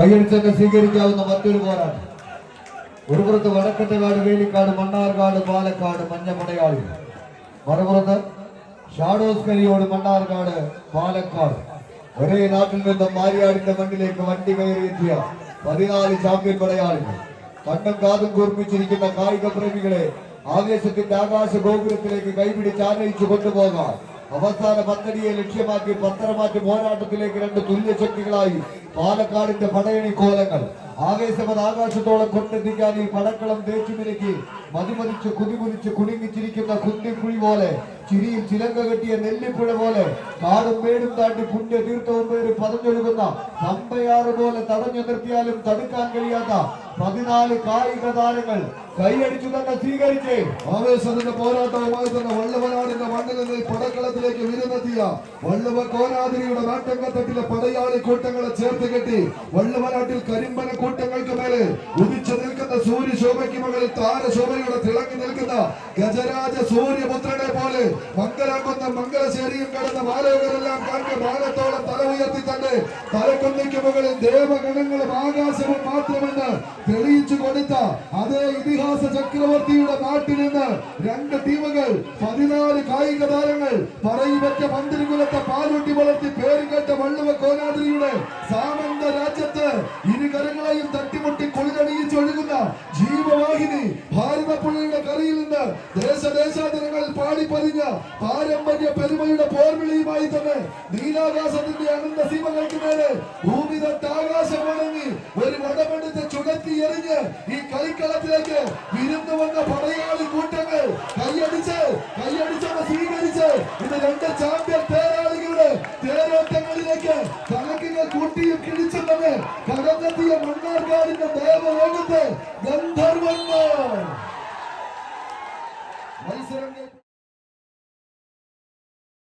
കൈയടിച്ചൊക്കെ സ്വീകരിക്കാവുന്ന മറ്റൊരു പോരാട്ടം. ഒരു പുറത്ത് വടക്കട്ടകാട് വേലിക്കാട് മണ്ണാർക്കാട് പാലക്കാട് മഞ്ഞമടയാളി മറുപുറത്ത് ഷാഡോസ് കരിയോട് മണ്ണാർക്കാട് പാലക്കാട്. ഒരേ നാട്ടിൽ നിന്നും മാരിയാടിന്റെ മണ്ണിലേക്ക് വണ്ടി കയറിയെത്തിയ പതിനാല് ചാമ്പ്യൻ പടയാളികൾ. കണ്ണും കാതും കൂർപ്പിച്ചിരിക്കുന്ന കായിക പ്രേമികളെ ആവേശത്തിന്റെ ആകാശ ഗോപുരത്തിലേക്ക് കൈപിടിച്ച് ആനയിച്ചു കൊണ്ടുപോകാൻ അവസാന പദ്ധതിയെ ലക്ഷ്യമാക്കി പത്തരമാറ്റ് പോരാട്ടത്തിലേക്ക് രണ്ട് തുല്യശക്തികളായി പാലക്കാടിന്റെ പടയണി കോലങ്ങൾ. ആവേശമത് ആകാശത്തോളം കൊണ്ടെത്തിക്കാൻ ഈ പടക്കളം തേച്ചുമിരക്കി മതിമതിച്ച് കുതിമുതിച്ച് കുടുങ്ങിച്ചിരിക്കുന്ന കുന്തിക്കുഴി പോലെ ചിരിയിൽ ചിലങ്ക കെട്ടിയ നെല്ലിപ്പുഴ പോലെ കാടും മേടും താണ്ടി പുണ്യ തീർത്ഥവും പേര് പതഞ്ഞൊഴുകുന്ന തമ്പയാറ് പോലെ തടഞ്ഞു നിർത്തിയാലും തടുക്കാൻ കഴിയാത്ത പതിനാല് കായിക താരങ്ങൾ കൈയടിച്ചു തന്നെ സ്വീകരിച്ചേ ആവേശത്തിന്റെ പോരാട്ടവുമായി തന്നെ വള്ളുവനാടിന്റെ മണ്ണിൽ നിന്ന് പടക്കളത്തിലേക്ക് വിരുന്നെത്തിയ വള്ളുവ കോലാതിരിയുടെ നാട്ടങ്കത്തട്ടിലെ പടയാളി കൂട്ടങ്ങളെ ചേർത്ത് കെട്ടി വള്ളുവനാട്ടിൽ കരിമ്പന കൂട്ടങ്ങൾക്ക് മേലെ നിൽക്കുന്ന സൂര്യശോഭയ്ക്ക് മുകളിൽ താരശോഭയുടെ തിളങ്ങി നിൽക്കുന്ന ഗജരാജ സൂര്യപുത്രനെ പോലെ മംഗലാകുന്ന മംഗലശ്ശേരിയും കടന്ന മാലോകരെല്ലാം കണ്ട് മാനത്തോളം തല ഉയർത്തി തന്നെ തലക്കുന്നിക്ക് മുകളിൽ ദേവഗണങ്ങളും ആകാശവും മാത്രമെന്ന് തെളിയിച്ചു കൊടുത്ത അതേ ഇതിഹാസ ചക്രവർത്തിയുടെ നാട്ടിൽ നിന്ന് രണ്ട് ടീമുകൾ പതിനാല് കായിക താരങ്ങൾ പറയുമറ്റ മന്ത്രികുലത്തെ പാലൂട്ടി വളർത്തി പേരുകേട്ട വള്ളുവ കോനാദ്രിയുടെ സാമന്ത രാജ്യത്ത് കരയിൽ പാടിപ്പറിഞ്ഞ പാരമ്പര്യ പെരുമയുടെ പോർവിളിയുമായി തന്നെ നീലാകാശത്തിന്റെ അനന്ത സീമകൾക്ക് മേലെ ഭൂമി തൊട്ട് ആകാശം വണങ്ങി ഒരു വടമെടുത്ത് ചുടത്തി എറിഞ്ഞ് ഈ കളിക്കളത്തിലേക്ക് വിരുന്നു വന്ന പടയാളി കൂട്ടങ്ങൾ കൈയടിച്ച് കൈയടിച്ചത് സ്വീകരിച്ച് ഇത് രണ്ട് ചാമ്പ്യൻ തേരാളികളുടെ തേരോട്ടങ്ങളിലേക്ക് കണക്കുകൾ കൂട്ടിയും കിഴിച്ചു തന്നെ കടന്നെത്തിയ മണ്ണാർക്കാടിന്റെ ദേവലോകത്തെ అవసరం లేదు.